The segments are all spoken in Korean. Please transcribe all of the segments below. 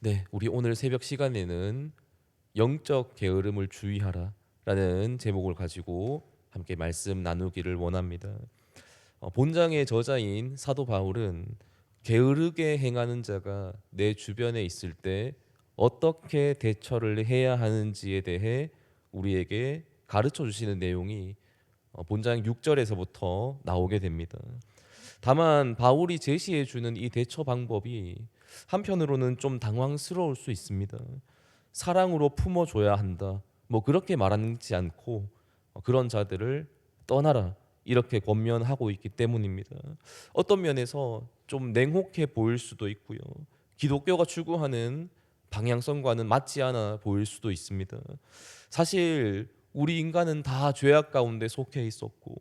네, 우리 오늘 새벽 시간에는 영적 게으름을 주의하라라는 제목을 가지고 함께 말씀 나누기를 원합니다. 어, 본장의 저자인 사도 바울은 게으르게 행하는 자가 내 주변에 있을 때 어떻게 대처를 해야 하는지에 대해 우리에게 가르쳐 주시는 내용이 어, 본장 6절에서부터 나오게 됩니다. 다만 바울이 제시해 주는 이 대처 방법이 한편으로는 좀 당황스러울 수 있습니다. 사랑으로 품어줘야 한다. 뭐 그렇게 말하지 않고 어, 그런 자들을 떠나라 이렇게 권면하고 있기 때문입니다. 어떤 면에서 좀 냉혹해 보일 수도 있고요. 기독교가 추구하는 방향성과는 맞지 않아 보일 수도 있습니다. 사실 우리 인간은 다 죄악 가운데 속해 있었고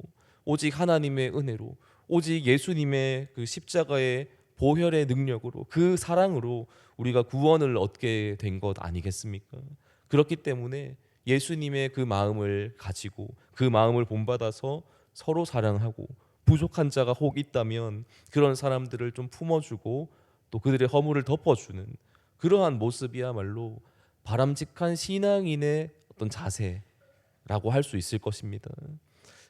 오직 하나님의 은혜로 오직 예수님의 그 십자가의 보혈의 능력으로 그 사랑으로 우리가 구원을 얻게 된 것 아니겠습니까? 그렇기 때문에 예수님의 그 마음을 가지고 그 마음을 본받아서 서로 사랑하고 부족한 자가 혹 있다면 그런 사람들을 좀 품어주고 또 그들의 허물을 덮어주는 그러한 모습이야말로 바람직한 신앙인의 어떤 자세라고 할 수 있을 것입니다.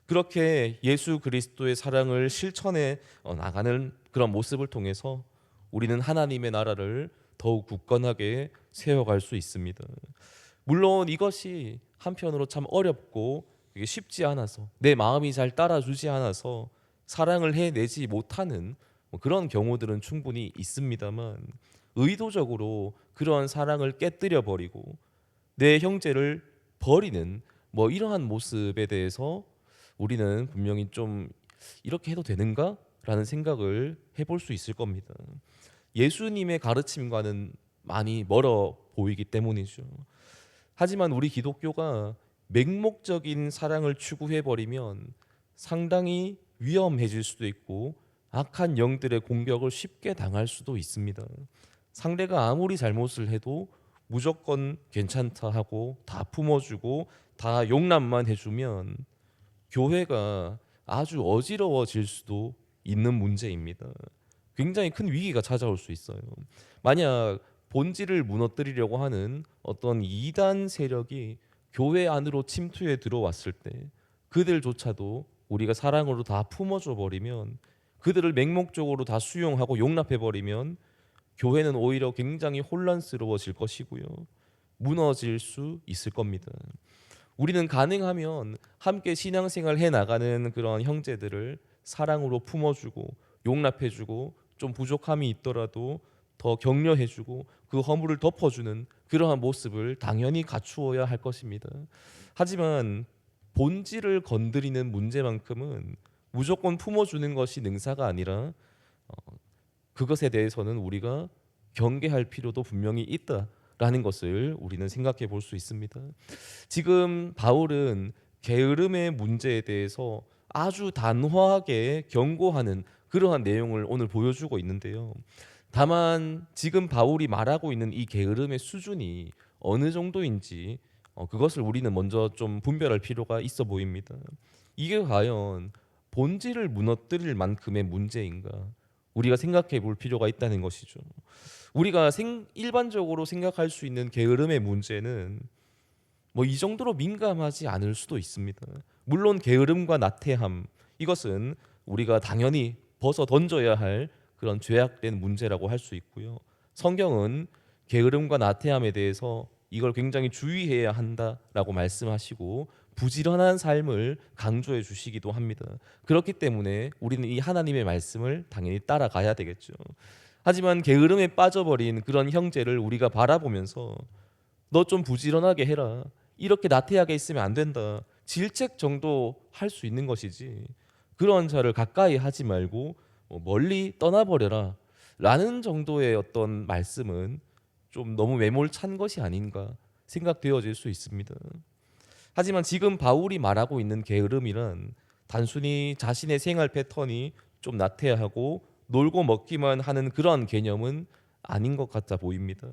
그렇게 예수 그리스도의 사랑을 실천해 어, 나가는 그런 모습을 통해서 우리는 하나님의 나라를 더욱 굳건하게 세워갈 수 있습니다. 물론 이것이 한편으로 참 어렵고 쉽지 않아서 내 마음이 잘 따라주지 않아서 사랑을 해내지 못하는 뭐 그런 경우들은 충분히 있습니다만 의도적으로 그러한 사랑을 깨뜨려 버리고 내 형제를 버리는 뭐 이러한 모습에 대해서 우리는 분명히 좀 이렇게 해도 되는가 라는 생각을 해볼 수 있을 겁니다. 예수님의 가르침과는 많이 멀어 보이기 때문이죠. 하지만 우리 기독교가 맹목적인 사랑을 추구해 버리면 상당히 위험해질 수도 있고 악한 영들의 공격을 쉽게 당할 수도 있습니다. 상대가 아무리 잘못을 해도 무조건 괜찮다 하고 다 품어주고 다 용납만 해주면 교회가 아주 어지러워질 수도 있는 문제입니다. 굉장히 큰 위기가 찾아올 수 있어요. 만약 본질을 무너뜨리려고 하는 어떤 이단 세력이 교회 안으로 침투해 들어왔을 때 그들조차도 우리가 사랑으로 다 품어줘 버리면 그들을 맹목적으로 다 수용하고 용납해 버리면 교회는 오히려 굉장히 혼란스러워질 것이고요. 무너질 수 있을 겁니다. 우리는 가능하면 함께 신앙생활 해 나가는 그런 형제들을 사랑으로 품어주고 용납해주고 좀 부족함이 있더라도 더 격려해주고 그 허물을 덮어주는 그러한 모습을 당연히 갖추어야 할 것입니다. 하지만 본질을 건드리는 문제만큼은 무조건 품어주는 것이 능사가 아니라 어, 그것에 대해서는 우리가 경계할 필요도 분명히 있다 라는 것을 우리는 생각해 볼 수 있습니다. 지금 바울은 게으름의 문제에 대해서 아주 단호하게 경고하는 그러한 내용을 오늘 보여주고 있는데요. 다만 지금 바울이 말하고 있는 이 게으름의 수준이 어느 정도인지 어, 그것을 우리는 먼저 좀 분별할 필요가 있어 보입니다. 이게 과연 본질을 무너뜨릴 만큼의 문제인가? 우리가 생각해 볼 필요가 있다는 것이죠. 우리가 생, 일반적으로 생각할 수 있는 게으름의 문제는 뭐 이 정도로 민감하지 않을 수도 있습니다. 물론 게으름과 나태함 이것은 우리가 당연히 벗어 던져야 할 그런 죄악된 문제라고 할 수 있고요. 성경은 게으름과 나태함에 대해서 이걸 굉장히 주의해야 한다라고 말씀하시고 부지런한 삶을 강조해 주시기도 합니다. 그렇기 때문에 우리는 이 하나님의 말씀을 당연히 따라가야 되겠죠. 하지만 게으름에 빠져버린 그런 형제를 우리가 바라보면서 너 좀 부지런하게 해라. 이렇게 나태하게 있으면 안 된다. 질책 정도 할 수 있는 것이지. 그런 자를 가까이 하지 말고 뭐 멀리 떠나버려라. 라는 정도의 어떤 말씀은 좀 너무 매몰찬 것이 아닌가 생각되어질 수 있습니다. 하지만 지금 바울이 말하고 있는 게으름이란 단순히 자신의 생활 패턴이 좀 나태하고 놀고 먹기만 하는 그런 개념은 아닌 것 같아 보입니다.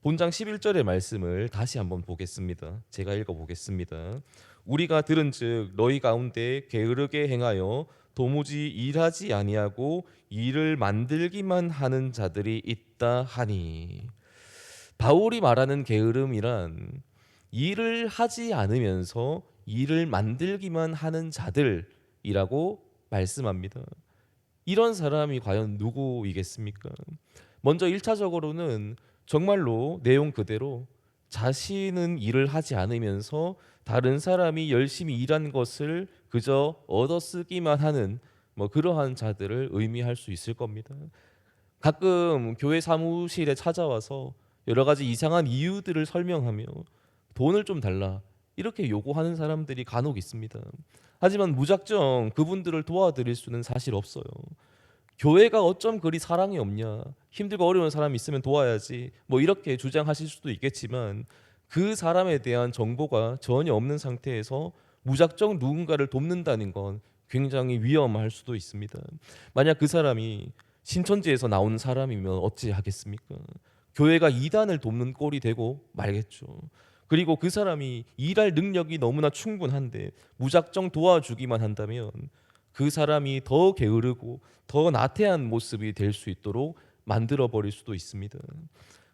본장 11절의 말씀을 다시 한번 보겠습니다. 제가 읽어 보겠습니다. 우리가 들은즉 너희 가운데 게으르게 행하여 도무지 일하지 아니하고 일을 만들기만 하는 자들이 있다 하니 바울이 말하는 게으름이란 일을 하지 않으면서 일을 만들기만 하는 자들이라고 말씀합니다. 이런 사람이 과연 누구이겠습니까? 먼저 1차적으로는 정말로 내용 그대로 자신은 일을 하지 않으면서 다른 사람이 열심히 일한 것을 그저 얻어쓰기만 하는 뭐 그러한 자들을 의미할 수 있을 겁니다. 가끔 교회 사무실에 찾아와서 여러 가지 이상한 이유들을 설명하며 돈을 좀 달라 이렇게 요구하는 사람들이 간혹 있습니다. 하지만 무작정 그분들을 도와드릴 수는 사실 없어요. 교회가 어쩜 그리 사랑이 없냐 힘들고 어려운 사람이 있으면 도와야지 뭐 이렇게 주장하실 수도 있겠지만 그 사람에 대한 정보가 전혀 없는 상태에서 무작정 누군가를 돕는다는 건 굉장히 위험할 수도 있습니다. 만약 그 사람이 신천지에서 나온 사람이면 어찌 하겠습니까? 교회가 이단을 돕는 꼴이 되고 말겠죠. 그리고 그 사람이 일할 능력이 너무나 충분한데 무작정 도와주기만 한다면 그 사람이 더 게으르고 더 나태한 모습이 될 수 있도록 만들어 버릴 수도 있습니다.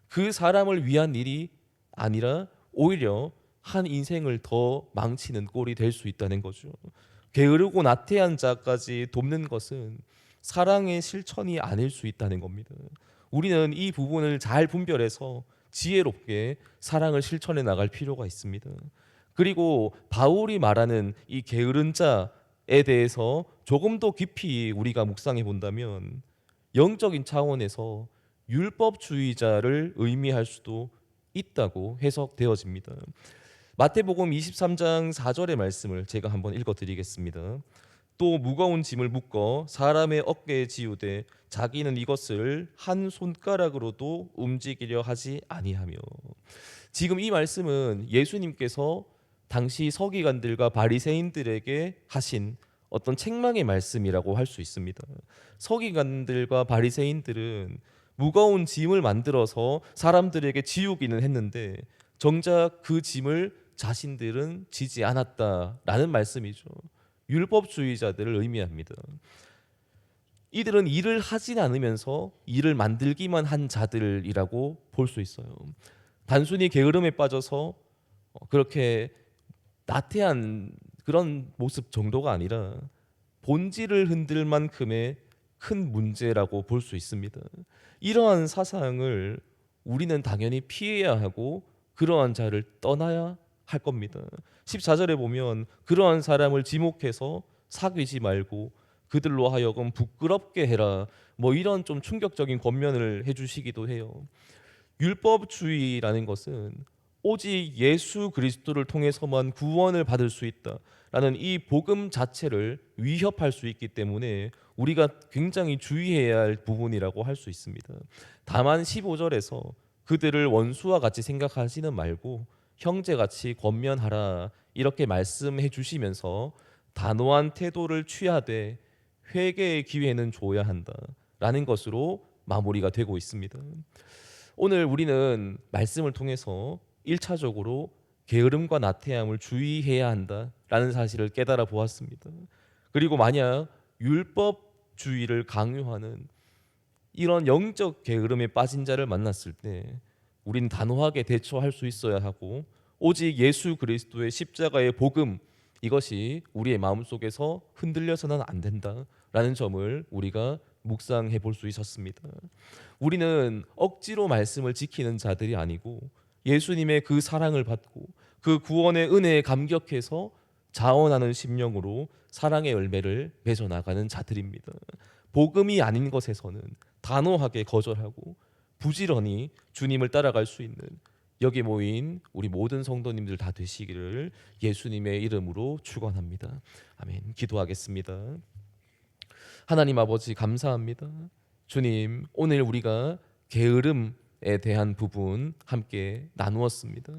그 사람을 위한 일이 아니라 오히려 한 인생을 더 망치는 꼴이 될 수 있다는 거죠. 게으르고 나태한 자까지 돕는 것은 사랑의 실천이 아닐 수 있다는 겁니다. 우리는 이 부분을 잘 분별해서 지혜롭게 사랑을 실천해 나갈 필요가 있습니다. 그리고 바울이 말하는 이 게으른 자에 대해서 조금 더 깊이 우리가 묵상해 본다면 영적인 차원에서 율법주의자를 의미할 수도 있다고 해석되어집니다. 마태복음 23장 4절의 말씀을 제가 한번 읽어 드리겠습니다. 또 무거운 짐을 묶어 사람의 어깨에 지우되 자기는 이것을 한 손가락으로도 움직이려 하지 아니하며 지금 이 말씀은 예수님께서 당시 서기관들과 바리새인들에게 하신 어떤 책망의 말씀이라고 할 수 있습니다. 서기관들과 바리새인들은 무거운 짐을 만들어서 사람들에게 지우기는 했는데 정작 그 짐을 자신들은 지지 않았다라는 말씀이죠. 율법주의자들을 의미합니다. 이들은 일을 하진 않으면서 일을 만들기만 한 자들이라고 볼 수 있어요. 단순히 게으름에 빠져서 그렇게 나태한 그런 모습 정도가 아니라 본질을 흔들 만큼의 큰 문제라고 볼 수 있습니다. 이러한 사상을 우리는 당연히 피해야 하고 그러한 자를 떠나야 할 겁니다. 14절에 보면 그러한 사람을 지목해서 사귀지 말고 그들로 하여금 부끄럽게 해라. 뭐 이런 좀 충격적인 권면을 해 주시기도 해요. 율법주의라는 것은 오직 예수 그리스도를 통해서만 구원을 받을 수 있다라는 이 복음 자체를 위협할 수 있기 때문에 우리가 굉장히 주의해야 할 부분이라고 할 수 있습니다. 다만 15절에서 그들을 원수와 같이 생각하지는 말고 형제같이 권면하라 이렇게 말씀해 주시면서 단호한 태도를 취하되 회개의 기회는 줘야 한다라는 것으로 마무리가 되고 있습니다. 오늘 우리는 말씀을 통해서 1차적으로 게으름과 나태함을 주의해야 한다라는 사실을 깨달아 보았습니다. 그리고 만약 율법 주의를 강요하는 이런 영적 게으름에 빠진 자를 만났을 때 우린 단호하게 대처할 수 있어야 하고 오직 예수 그리스도의 십자가의 복음 이것이 우리의 마음속에서 흔들려서는 안 된다라는 점을 우리가 묵상해 볼 수 있었습니다. 우리는 억지로 말씀을 지키는 자들이 아니고 예수님의 그 사랑을 받고 그 구원의 은혜에 감격해서 자원하는 심령으로 사랑의 열매를 맺어 나가는 자들입니다. 복음이 아닌 것에서는 단호하게 거절하고 부지런히 주님을 따라갈 수 있는 여기 모인 우리 모든 성도님들 다 되시기를 예수님의 이름으로 축원합니다. 아멘. 기도하겠습니다. 하나님 아버지 감사합니다. 주님, 오늘 우리가 게으름에 대한 부분 함께 나누었습니다.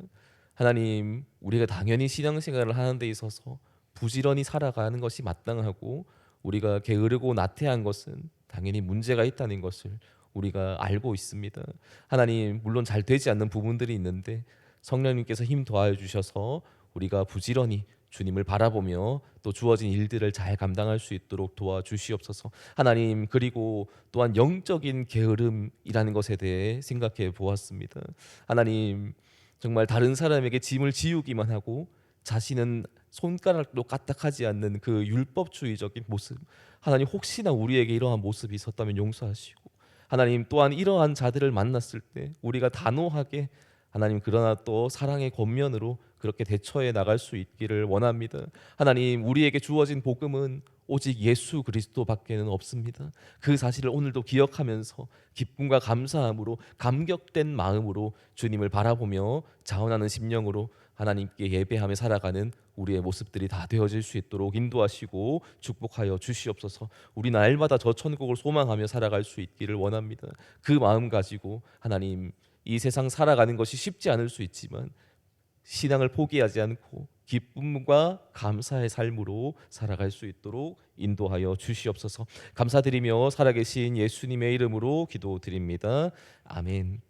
하나님, 우리가 당연히 신앙생활을 하는 데 있어서 부지런히 살아가는 것이 마땅하고 우리가 게으르고 나태한 것은 당연히 문제가 있다는 것을 우리가 알고 있습니다. 하나님 물론 잘 되지 않는 부분들이 있는데 성령님께서 힘 더하여 주셔서 우리가 부지런히 주님을 바라보며 또 주어진 일들을 잘 감당할 수 있도록 도와주시옵소서. 하나님 그리고 또한 영적인 게으름이라는 것에 대해 생각해 보았습니다. 하나님 정말 다른 사람에게 짐을 지우기만 하고 자신은 손가락도 까딱하지 않는 그 율법주의적인 모습. 하나님 혹시나 우리에게 이러한 모습이 있었다면 용서하시고 하나님 또한 이러한 자들을 만났을 때 우리가 단호하게 하나님 그러나 또 사랑의 겉면으로 그렇게 대처해 나갈 수 있기를 원합니다. 하나님 우리에게 주어진 복음은 오직 예수 그리스도밖에는 없습니다. 그 사실을 오늘도 기억하면서 기쁨과 감사함으로 감격된 마음으로 주님을 바라보며 자원하는 심령으로 하나님께 예배하며 살아가는 우리의 모습들이 다 되어질 수 있도록 인도하시고 축복하여 주시옵소서. 우리 날마다 저 천국을 소망하며 살아갈 수 있기를 원합니다. 그 마음 가지고 하나님 이 세상 살아가는 것이 쉽지 않을 수 있지만 신앙을 포기하지 않고 기쁨과 감사의 삶으로 살아갈 수 있도록 인도하여 주시옵소서. 감사드리며 살아계신 예수님의 이름으로 기도드립니다. 아멘.